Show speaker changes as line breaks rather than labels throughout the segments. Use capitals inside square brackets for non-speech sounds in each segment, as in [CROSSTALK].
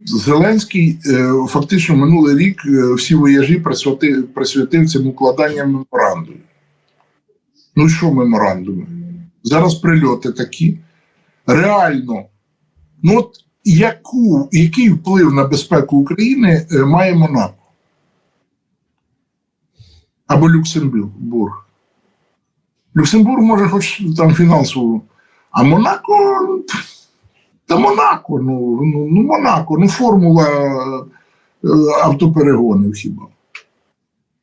Зеленський е, фактично минулий рік е, всі вояжі присвятив, присвятив цим укладанням меморандумів. Ну що меморандуми? Зараз прильоти такі. Реально, ну от яку, який вплив на безпеку України е, має Монако? Або Люксембург. Люксембург може хоч там фінансово. А Монако. Та Монако, ну, ну, ну Монако, ну формула е, автоперегонів хіба.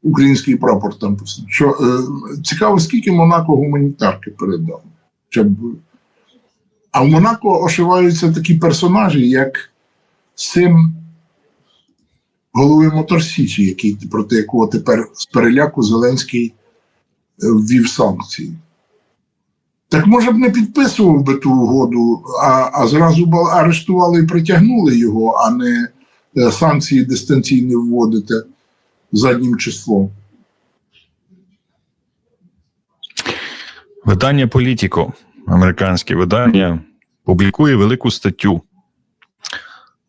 Український прапор там писано. Що, е, цікаво, скільки Монако гуманітарки передав. А в Монако ошиваються такі персонажі, як син голови Моторсічі, який, проти якого тепер з переляку Зеленський е, ввів санкції. Так може б не підписував би ту угоду, а, а зразу б арештували і притягнули його, а не е, санкції дистанційні вводити заднім числом.
Видання Політіко, американське видання, публікує велику статтю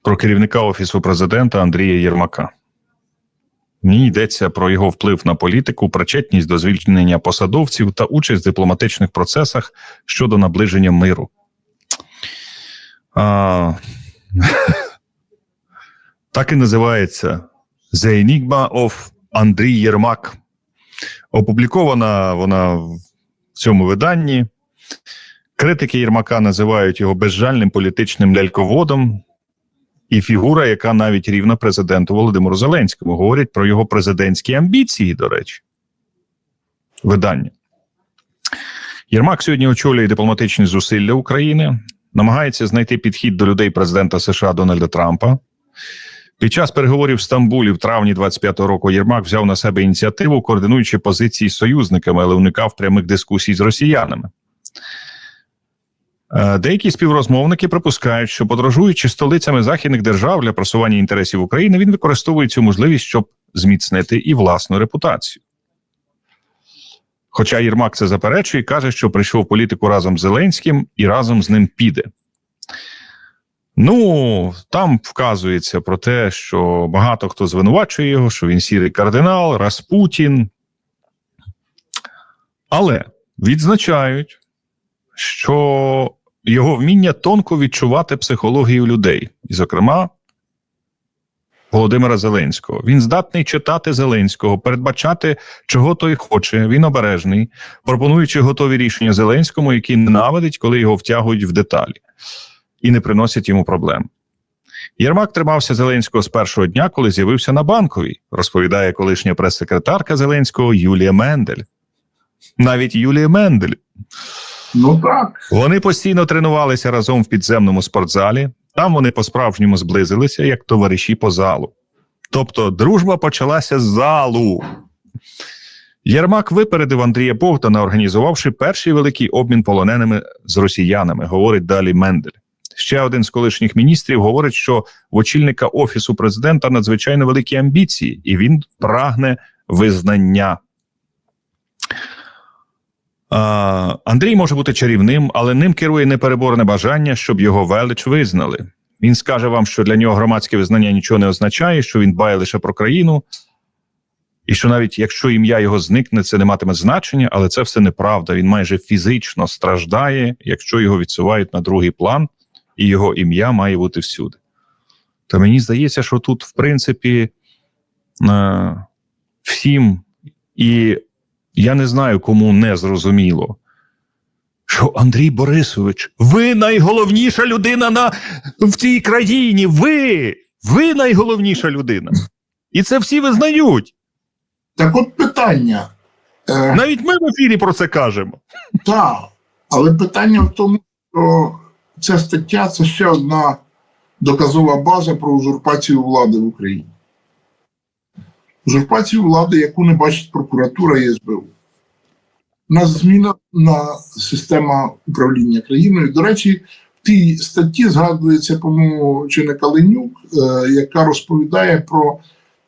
про керівника Офісу президента Андрія Єрмака. В йдеться про його вплив на політику, причетність до звільнення посадовців та участь в дипломатичних процесах щодо наближення миру. А, [LAUGHS] так і називається The Enigma of Андрій Єрмак. Опублікована вона в цьому виданні. Критики Єрмака називають його безжальним політичним ляльководом, і фігура, яка навіть рівна президенту Володимиру Зеленському, говорять про його президентські амбіції, до речі, видання. Єрмак сьогодні очолює дипломатичні зусилля України, намагається знайти підхід до людей президента США Дональда Трампа. Під час переговорів в Стамбулі в травні 25-го року Єрмак взяв на себе ініціативу, координуючи позиції з союзниками, але уникав прямих дискусій з росіянами. Е, Деякі співрозмовники припускають, що подорожуючи столицями західних держав для просування інтересів України, він використовує цю можливість, щоб зміцнити і власну репутацію. Хоча Єрмак це заперечує каже, що прийшов політику разом з Зеленським і разом з ним піде. Ну, там вказується про те, що багато хто звинувачує його, що він сірий кардинал, Распутін. Але відзначають, що його вміння тонко відчувати психологію людей, і, зокрема, Володимира Зеленського. Він здатний читати Зеленського, передбачати, чого той хоче. Він обережний, пропонуючи готові рішення Зеленському, який ненавидить, коли його втягують в деталі і не приносять йому проблем. Єрмак тримався Зеленського з першого дня, коли з'явився на банковій, розповідає колишня прес-секретарка Зеленського Юлія Мендель. Навіть Юлія Мендель.
Ну так.
Вони постійно тренувалися разом в підземному спортзалі. Там вони по-справжньому зблизилися, як товариші по залу. Тобто, дружба почалася з залу. Єрмак випередив Андрія Богдана, організувавши перший великий обмін полоненими з росіянами, говорить далі Мендель. Ще один з колишніх міністрів говорить, що в очільника офісу президента надзвичайно великі амбіції, і він прагне визнання. Андрій може бути чарівним, але ним керує непереборне бажання, щоб його велич визнали. Він скаже вам, що для нього громадське визнання нічого не означає, що він дбає лише про країну, і що навіть якщо ім'я його зникне, це не матиме значення, але це все неправда. Він майже фізично страждає, якщо його відсувають на другий план, і його ім'я має бути всюди. То мені здається, що тут, в принципі, е, всім і я не знаю, кому не зрозуміло, що Андрій Борисович, ви найголовніша людина на, в цій країні. Ви, ви найголовніша людина. І це всі визнають.
Так от питання. Е,
Навіть ми в ефірі про це кажемо.
Так, але питання в тому, що ця стаття це ще одна доказова база про узурпацію влади в Україні. Узурпацію влади, яку не бачить прокуратура і СБУ. У нас зміна на система управління країною. До речі, в тій статті згадується, по-моєму, чи не Калинюк, е, яка розповідає про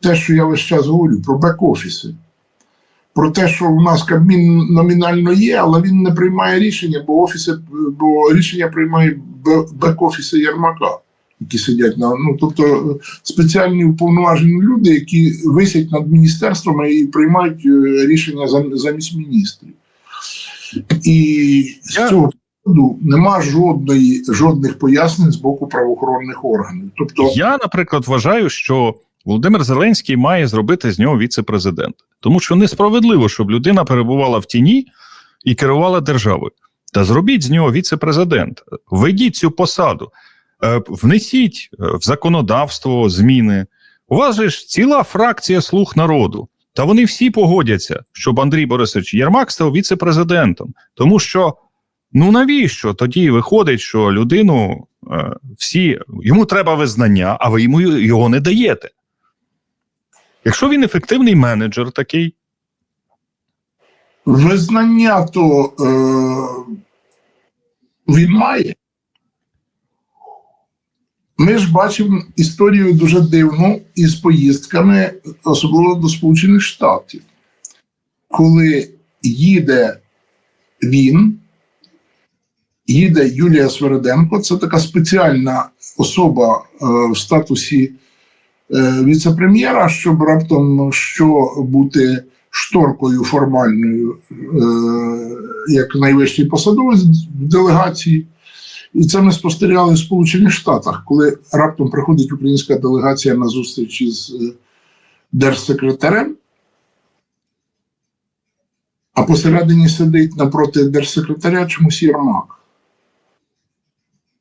те, що я весь час говорю, про бек-офіси. Про те, що у нас Кабмін номінально є, але він не приймає рішення, бо офіси, бо рішення приймає бек-офіси Єрмака. Які сидять на ну, тобто е, спеціальні уповноважені люди, які висять над міністерствами і приймають е, рішення замість міністрів. І з цього приводу нема жодної жодних пояснень з боку правоохоронних органів. Тобто,
Я, наприклад, вважаю, що Володимир Зеленський має зробити з нього віце-президента, тому що несправедливо, щоб людина перебувала в тіні і керувала державою. Та зробіть з нього віце-президент, введіть цю посаду, внесіть е, в законодавство зміни. У вас же ж ціла фракція слуг народу. Та вони всі погодяться, щоб Андрій Борисович Єрмак став віце-президентом. Тому що ну навіщо тоді виходить, що людину е, всі йому треба визнання, а ви йому його не даєте. Якщо він ефективний менеджер такий,
визнання то е, він має. Ми ж бачимо історію дуже дивну із поїздками, особливо до Сполучених Штатів, коли їде він, їде Юлія Свериденко, це така спеціальна особа е, в статусі е, віце-прем'єра, щоб раптом що бути шторкою формальною, е, як найвищий посадовець в делегації. І це ми спостерігали в Сполучених Штатах, коли раптом приходить українська делегація на зустріч із е, держсекретарем, а посередині сидить напроти держсекретаря чомусь Єрмак.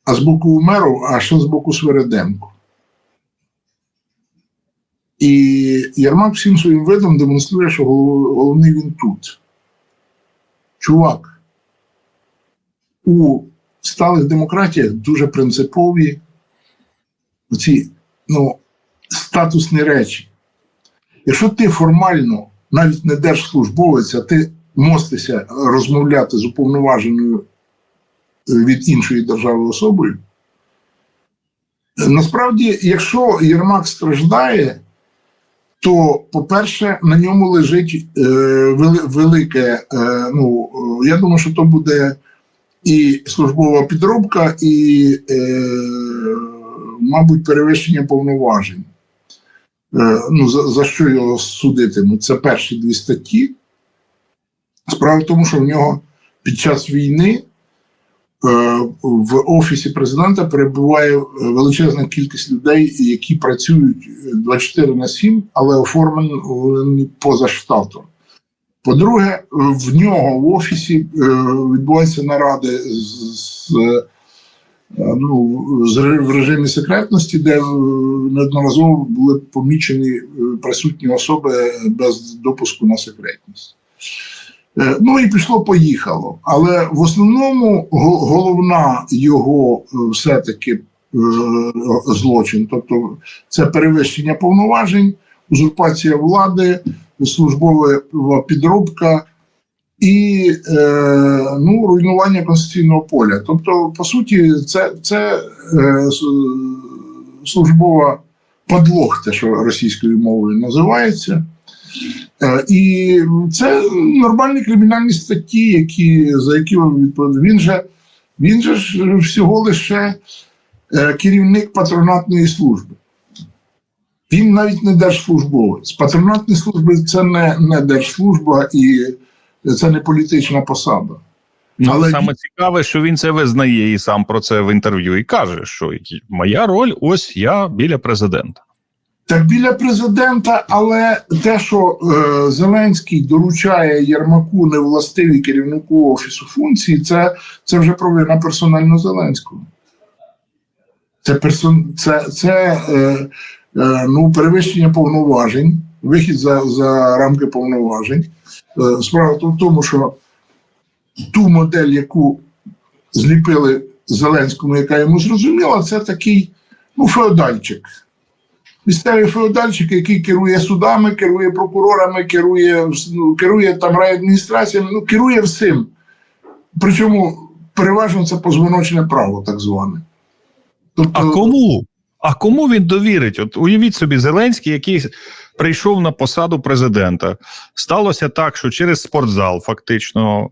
А з боку Умеров, а ще з боку Свереденко. І Єрмак всім своїм видом демонструє, що головний він тут. Чувак, у сталих демократіях дуже принципові ці ну, статусні речі. Якщо ти формально, навіть не держслужбовець, а ти мостишся розмовляти з уповноваженою е, від іншої держави особою, е, насправді, якщо Єрмак страждає, то, по-перше, на ньому лежить е, вели- велике. Е, ну, е, я думаю, що то буде і службова підробка, і, е, мабуть, перевищення повноважень. Е, ну, за, за що його судитимуть? Це перші дві статті. Справа в тому, що в нього під час війни е, в офісі президента перебуває величезна кількість людей, які працюють 24 на 7, але оформлені поза штатом. По-друге, в нього в офісі е, відбуваються наради з, е, ну, в режимі секретності, де е, неодноразово були помічені е, присутні особи без допуску на секретність. Е, Ну і пішло-поїхало. Але в основному головна його е, все-таки е, злочин, тобто це перевищення повноважень, узурпація влади, службова підробка і е, ну, руйнування конституційного поля. Тобто, по суті, це, це е, службова подлог, те, що російською мовою називається. Е, І це нормальні кримінальні статті, які, за які відповідає. Він же, він же ж всього лише керівник патронатної служби. Він навіть не держслужбовець. Патронатні служби це не, не держслужба і це не політична посада.
ну,
Але
саме цікаве, що він це визнає і сам про це в інтерв'ю і каже, що моя роль ось я біля президента.
Так біля президента, але те, що е, Зеленський доручає Єрмаку невластиві керівнику офісу функції, це, це вже провина персонально Зеленського. Це, персон, це, це е, ну, перевищення повноважень, вихід за, за рамки повноважень. Е, справа в тому, що ту модель, яку зліпили Зеленському, яка йому зрозуміла, це такий ну, феодальчик місцевий феодальчик, який керує судами, керує прокурорами, керує, ну, керує там райадміністраціями, ну керує всім. Причому переважно це позвоночне право, так зване. Тобто,
А кому? А кому він довірить? От уявіть собі, Зеленський, який прийшов на посаду президента. Сталося так, що через спортзал фактично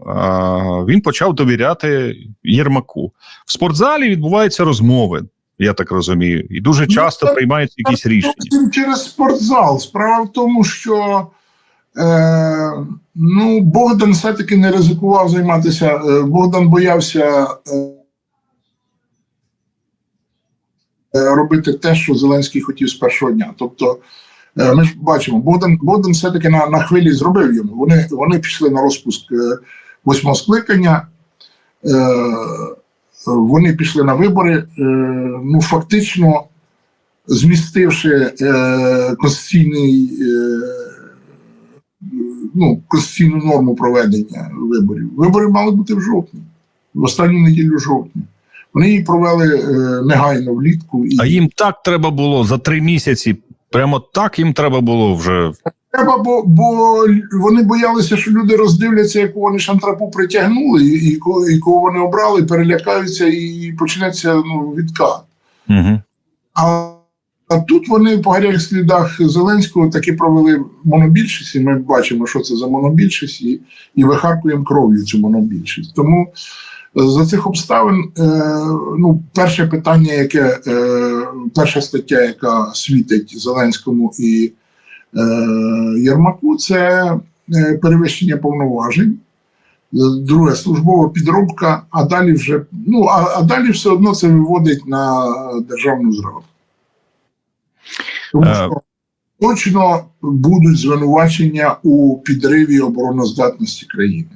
він почав довіряти Єрмаку. В спортзалі відбуваються розмови. я так розумію, і дуже часто
так,
приймаються якісь рішення.
Через спортзал. Справа в тому, що е, ну, Богдан все-таки не ризикував займатися. е, Богдан боявся робити те, що Зеленський хотів з першого дня. Тобто, е, ми ж бачимо, Богдан, Богдан все-таки на, на хвилі зробив йому. Вони, вони пішли на розпуск е, восьмого скликання. Е, вони пішли на вибори. Е, ну, фактично змістивши е, конституційний, е, ну, конституційну норму проведення виборів. Вибори мали бути в жовтні, в останню неділю жовтня. Вони її провели е, негайно влітку. І
А їм так треба було за три місяці. Прямо так їм треба було вже.
треба, бо, бо вони боялися, що люди роздивляться, яку вони шантрапу притягнули, і, і, кого- і кого вони обрали, перелякаються і почнеться ну, відкат.
Угу.
А, а тут вони по гарячих слідах Зеленського таки провели монобільшість, і ми бачимо, що це за монобільшість, і, і вихаркуємо кров'ю цю монобільшість. Тому за цих обставин, е, ну, перше питання, яке е, перша стаття, яка світить Зеленському і е, Єрмаку, це е, перевищення повноважень. Друге службова підробка, а далі вже ну а, а далі все одно це виводить на державну зраду. Тому
Е.
що точно будуть звинувачення у підриві обороноздатності країни.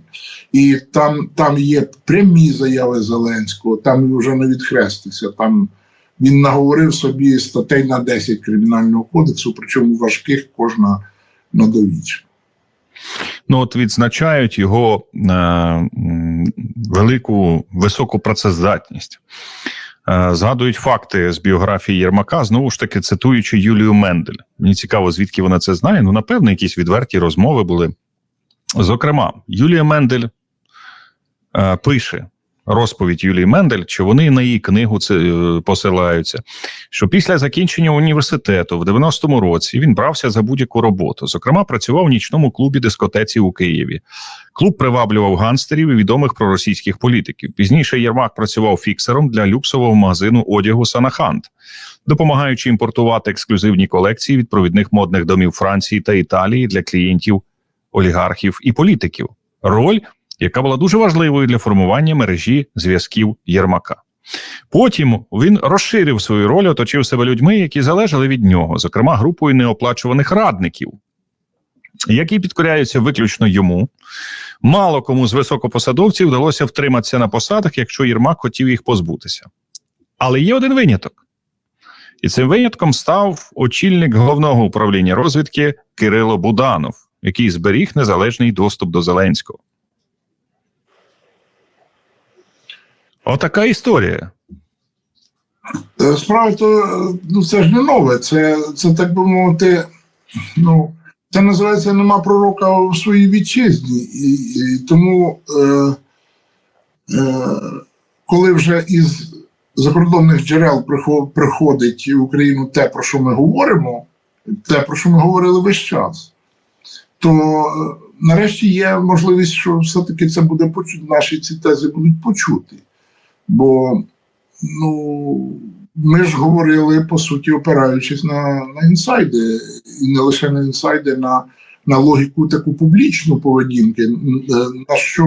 І там, там є прямі заяви Зеленського, там вже не відхрестися. Там він наговорив собі статей на 10 кримінального кодексу, причому важких кожна на довічно.
Ну от відзначають його е, велику високу працездатність. Е, згадують факти з біографії Єрмака, знову ж таки цитуючи Юлію Мендель. Мені цікаво, звідки вона це знає. Ну, напевно, якісь відверті розмови були. Зокрема, Юлія Мендель е, пише розповідь Юлії Мендель, чи вони на її книгу це е, посилаються. Що після закінчення університету в 90-му році він брався за будь-яку роботу. Зокрема, працював в нічному клубі дискотеці у Києві. Клуб приваблював ганстерів і відомих проросійських політиків. Пізніше Єрмак працював фіксером для люксового магазину одягу Санахант, допомагаючи імпортувати ексклюзивні колекції від провідних модних домів Франції та Італії для клієнтів, олігархів і політиків. Роль, яка була дуже важливою для формування мережі зв'язків Єрмака. Потім він розширив свою роль, оточив себе людьми, які залежали від нього, зокрема групою неоплачуваних радників, які підкоряються виключно йому. Мало кому з високопосадовців вдалося втриматися на посадах, якщо Єрмак хотів їх позбутися. Але є один виняток. І цим винятком став очільник головного управління розвідки Кирило Буданов, який зберіг незалежний доступ до Зеленського. Отака історія.
Е, е, ну, це ж не нове. Це, це так би мовити, ну, це називається нема пророка в своїй вітчизні. І, і тому, е, е, коли вже із закордонних джерел приходить в Україну те, про що ми говоримо, те, про що ми говорили весь час, то е, нарешті є можливість, що все-таки це буде почути, наші ці тези будуть почути. Бо ну, ми ж говорили, по суті, опираючись на, на інсайди, і не лише на інсайди, на, на логіку таку публічну поведінки, е, на що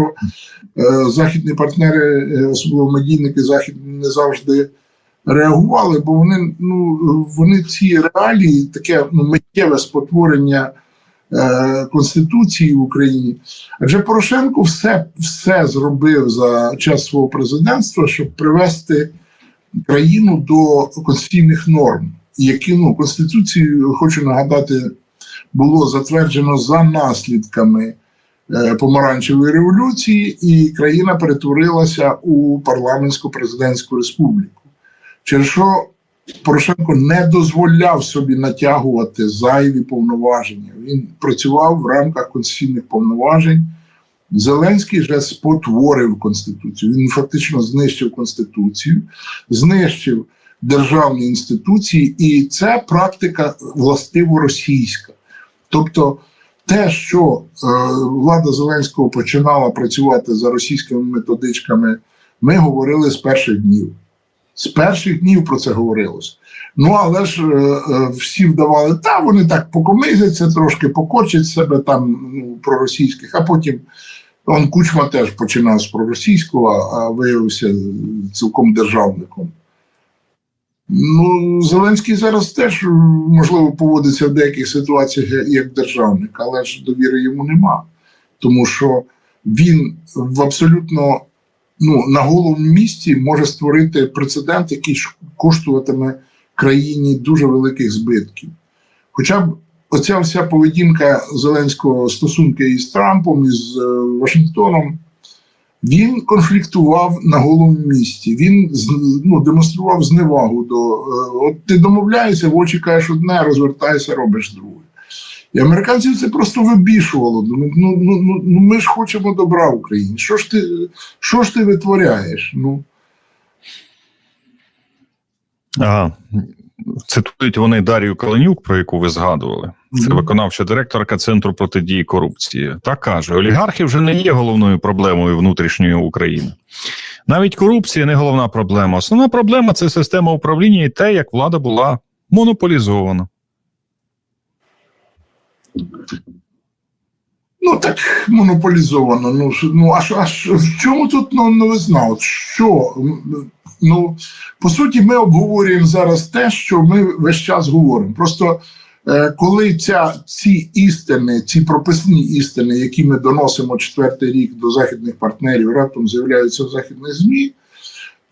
е, західні партнери, е, особливо медійники західні, не завжди реагували, бо вони, ну, вони ці реалії, таке ну, миттєве спотворення. Е, Конституції в Україні, адже Порошенко все, все зробив за час свого президентства, щоб привести країну до конституційних норм, які ну конституцію хочу нагадати, було затверджено за наслідками е, помаранчевої революції, і країна перетворилася у парламентсько-президентську республіку. Через що Порошенко не дозволяв собі натягувати зайві повноваження. Він працював в рамках конституційних повноважень. Зеленський же спотворив конституцію. Він фактично знищив конституцію, знищив державні інституції, і це практика властиво російська. Тобто, те, що е, влада Зеленського починала працювати за російськими методичками, ми говорили з перших днів. З перших днів про це говорилось. Ну, але ж е, е, всі вдавали, та вони так покомизяться, трошки покочать себе там ну, проросійських, а потім он Кучма теж починав з проросійського, а виявився цілком державником. Ну, Зеленський зараз теж можливо поводиться в деяких ситуаціях як державник, але ж довіри йому нема. Тому що він в абсолютно ну, на голому місці може створити прецедент, який коштуватиме країні дуже великих збитків. Хоча б оця вся поведінка Зеленського стосунки із Трампом, із е, Вашингтоном, він конфліктував на голому місці. Він ну, демонстрував зневагу до е, от ти домовляєшся, в очі кажеш одне, розвертаєшся, робиш друге. І американців це просто вибішувало. Ну, ну, ну, ну, ну ми ж хочемо добра Україні. Що ж ти, що ж ти витворяєш? Ну,
Ага. Цитують вони Дарію Каленюк, про яку ви згадували. Це виконавча директорка Центру протидії корупції. Та каже: олігархи вже не є головною проблемою внутрішньої України. Навіть корупція не головна проблема. Основна проблема це система управління і те, як влада була монополізована.
Ну так монополізовано. Ну, ну а, що- а в чому тут ну, новизна? От що? Ну, по суті, ми обговорюємо зараз те, що ми весь час говоримо. Просто е, коли ця, ці істини, ці прописні істини, які ми доносимо четвертий рік до західних партнерів, раптом з'являються в західних ЗМІ,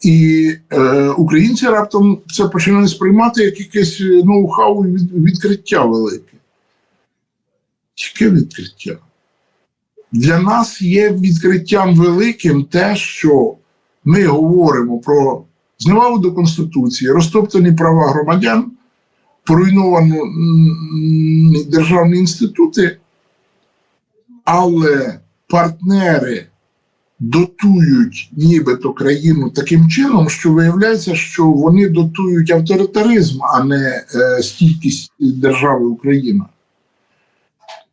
і е, українці раптом це починають сприймати як якесь е, ноу-хау від, відкриття велике. Яке відкриття? Для нас є відкриттям великим те, що ми говоримо про зневагу до Конституції, розтоптані права громадян, поруйновані державні інститути, але партнери дотують нібито країну таким чином, що виявляється, що вони дотують авторитаризм, а не е, стійкість держави Україна.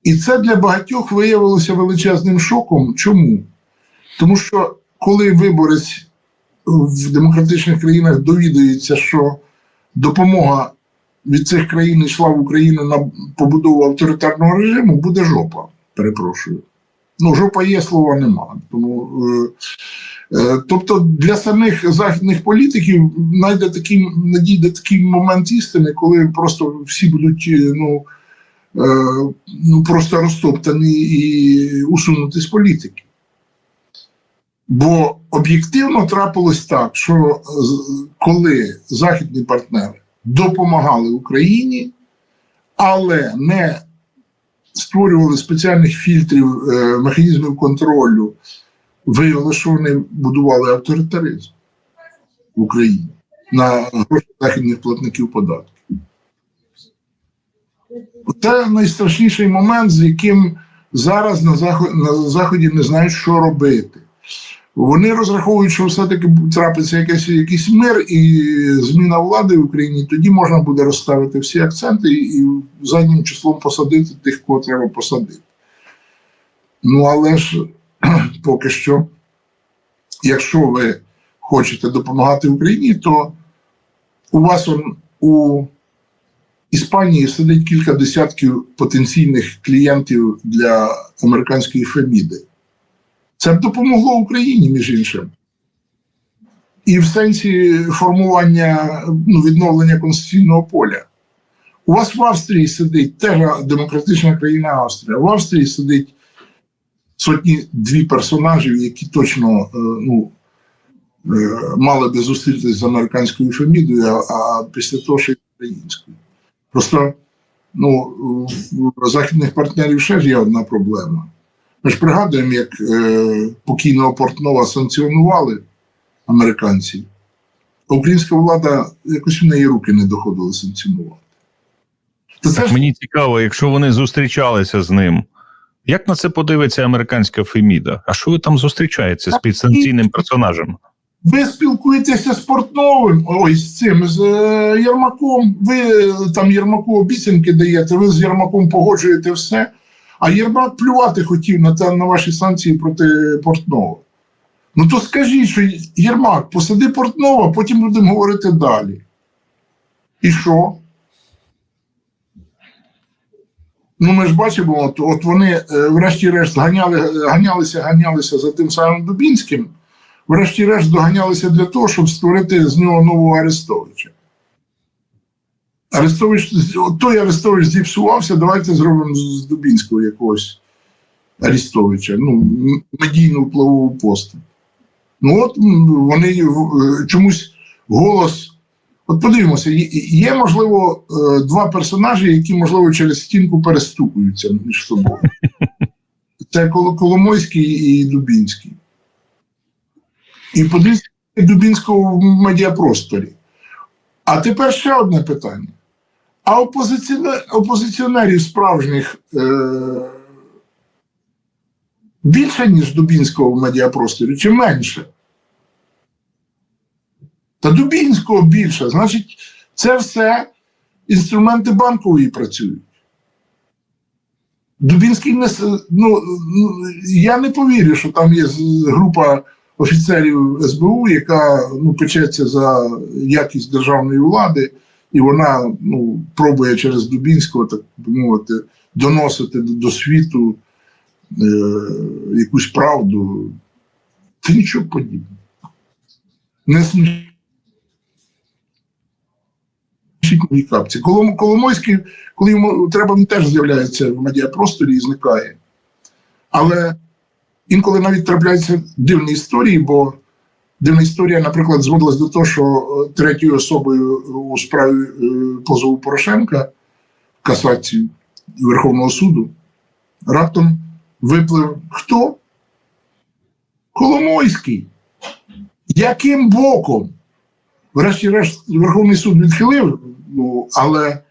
І це для багатьох виявилося величезним шоком. Чому? Тому що коли виборець в демократичних країнах довідується, що допомога від цих країн йшла в Україну на побудову авторитарного режиму, буде жопа. Перепрошую. Ну, жопа є, слова нема. Тому, е, е, тобто для самих західних політиків найде такий, надійде такий момент істини, коли просто всі будуть е, ну, ну, просто розтоптані і усунуті з політики. Бо об'єктивно трапилось так, що коли західні партнери допомагали Україні, але не створювали спеціальних фільтрів, е, механізмів контролю, виявилося, що вони будували авторитаризм в Україні на гроші західних платників податків. Це найстрашніший момент, з яким зараз на заході, на заході не знають, що робити. Вони розраховують, що все-таки трапиться якийсь, якийсь мир і зміна влади в Україні. Тоді можна буде розставити всі акценти і, заднім числом посадити тих, кого треба посадити. Ну але ж [CLEARS THROAT] поки що, якщо ви хочете допомагати Україні, то у вас он, у Іспанії сидить кілька десятків потенційних клієнтів для американської Феміди. Це б допомогло Україні, між іншим. І в сенсі формування ну, відновлення конституційного поля. У вас в Австрії сидить теж демократична країна Австрія. В Австрії сидить сотні дві персонажів, які точно е, ну, е, мали би зустрітися з американською фемідою, а, після того ще й українською. Просто ну, в західних партнерів ще ж є одна проблема. Ми ж пригадуємо, як е, покійного Портнова санкціонували американці. А українська влада якось в неї руки не доходили санкціонувати. То це
Так
ж
мені цікаво, якщо вони зустрічалися з ним. Як на це подивиться американська Феміда? А що ви там зустрічаєтеся з підсанкційним персонажем?
Ви спілкуєтеся з Портновим, ой, з цим, з е, Єрмаком. Ви е, там Єрмаку обіцянки даєте, ви з Єрмаком погоджуєте все. А Єрмак плювати хотів на, те, на ваші санкції проти Портнова. Ну то скажіть, що Єрмак, посади Портнова, потім будемо говорити далі. І що? Ну, ми ж бачимо, от, от вони, е, врешті-решт, ганяли, ганялися, ганялися за тим самим Дубінським, врешті-решт доганялися для того, щоб створити з нього нового Арестовича. Арестович, той Арестович зіпсувався, давайте зробимо з Дубінського якогось Арестовича, ну, медійну впливову постать. Ну от вони е, чомусь голос. От подивимося, є, можливо е, два персонажі, які, можливо, через стінку перестукуються між собою. [LAUGHS] Це Коло- Коломойський і Дубінський. І подивіться Дубінського в медіапросторі. А тепер ще одне питання. А опозиціонер, опозиціонерів справжніх е, більше, ніж Дубінського в медіапросторі, чи менше? Та Дубінського більше. Значить, це все інструменти банкової працюють. Дубінський не ну, я не повірю, що там є група офіцерів СБУ, яка ну, печеться за якість державної влади, і вона ну, пробує через Дубінського, так би мовити, доносити до, світу е, якусь правду. Це нічого подібного. Капці. Коломойський, коли йому треба, він теж з'являється в медіапросторі і зникає. Але інколи навіть трапляються дивні історії, бо дивна історія, наприклад, зводилась до того, що е, третьою особою у справі е, позову Порошенка в касацію Верховного суду раптом виплив хто? Коломойський. Яким боком? Врешті-решт, Верховний суд відхилив, ну, але,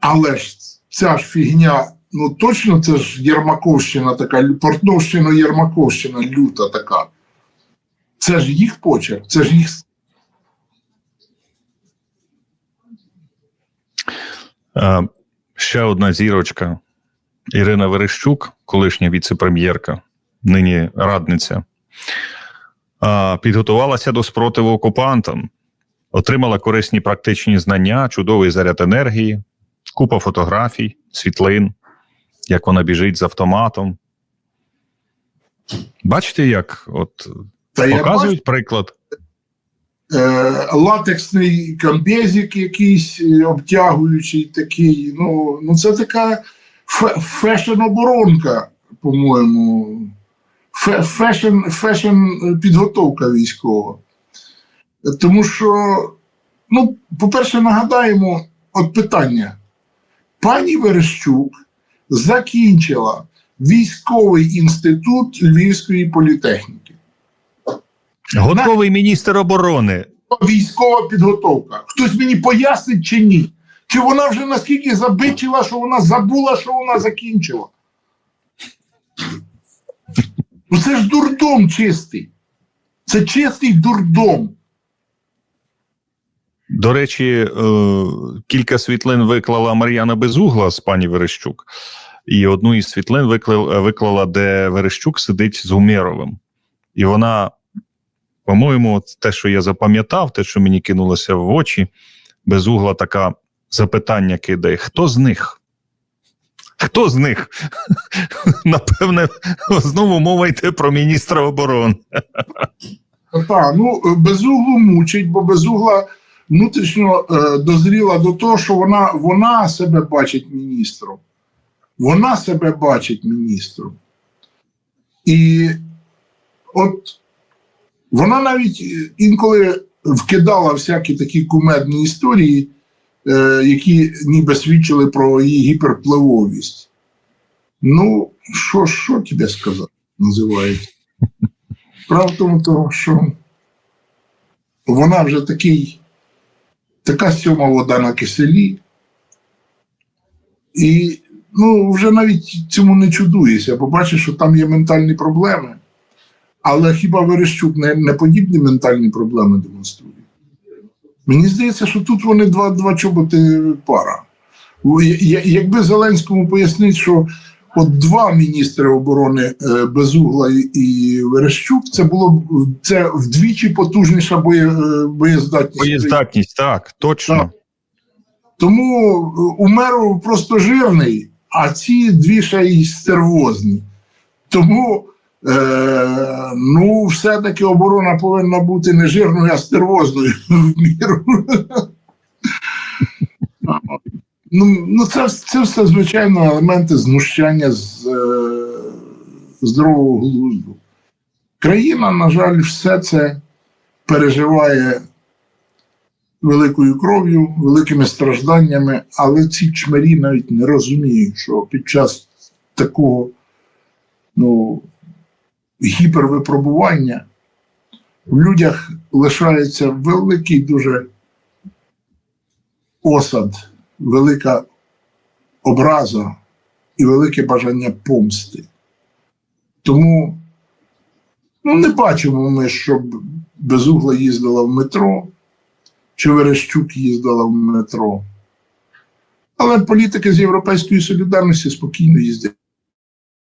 але ж ця ж фігня, ну точно це ж Єрмаковщина така, Портновщина, Єрмаковщина люта така. Це ж їх почерк, це ж їх.
Е, ще одна зірочка. Ірина Верещук, колишня віце-прем'єрка, нині радниця, е, підготувалася до спротиву окупантам, отримала корисні практичні знання, чудовий заряд енергії, купа фотографій, світлин, як вона біжить з автоматом. Бачите, як от
Та я
показують приклад.
е, латексний комбезик якийсь е, обтягуючий такий. Ну, ну це така фе- фешн-оборонка, по-моєму. Фе- Фешн, фешн підготовка військова. Тому що, ну, по-перше, нагадаємо, от питання. Пані Верещук закінчила військовий інститут Львівської політехніки.
Готовий міністр оборони.
військова підготовка. Хтось мені пояснить чи ні? Чи вона вже наскільки забичила, що вона забула, що вона закінчила? Ну це ж дурдом чистий. Це чистий дурдом.
До речі, е, кілька світлин виклала Мар'яна Безугла з пані Верещук, і одну із світлин виклала, де Верещук сидить з Гумєровим. І вона, по-моєму, те, що я запам'ятав, те, що мені кинулося в очі, Безугла така запитання кидає: хто з них? Хто з них? [LAUGHS] Напевне, знову мова йде про міністра оборони.
Так, ну безуглу мучить, бо безугла внутрішньо е, дозріла до того, що вона, вона себе бачить міністром. Вона себе бачить міністром. І от вона навіть інколи вкидала всякі такі кумедні історії, е, які ніби свідчили про її гіперпливовість. Ну, що, що тебе сказати, називається. Справа в тому, що вона вже такий, така сьома вода на киселі. І ну, вже навіть цьому не чудуєшся, бо бачиш, що там є ментальні проблеми. Але хіба Верещук не, не подібні ментальні проблеми демонструє? Мені здається, що тут вони два, два чоботи пара. Якби Зеленському пояснити, що от два міністри оборони е, Безугла і- Верещук, це було це вдвічі потужніша боє, е, боєздатність.
Боєздатність, так, точно.
Так. Тому е, Умеров просто жирний, а ці дві ще й стервозні. Тому е, ну, все-таки оборона повинна бути не жирною, а стервозною в міру. [LAUGHS] Ну, ну це, це все, звичайно, елементи знущання з е, здорового глузду. Країна, на жаль, все це переживає великою кров'ю, великими стражданнями, але ці чмирі навіть не розуміють, що під час такого ну, гіпервипробування в людях лишається великий дуже осад, велика образа і велике бажання помсти. Тому ну, не бачимо ми, щоб безугла їздила в метро чи Верещук їздила в метро. Але політики з Європейської солідарності спокійно їздять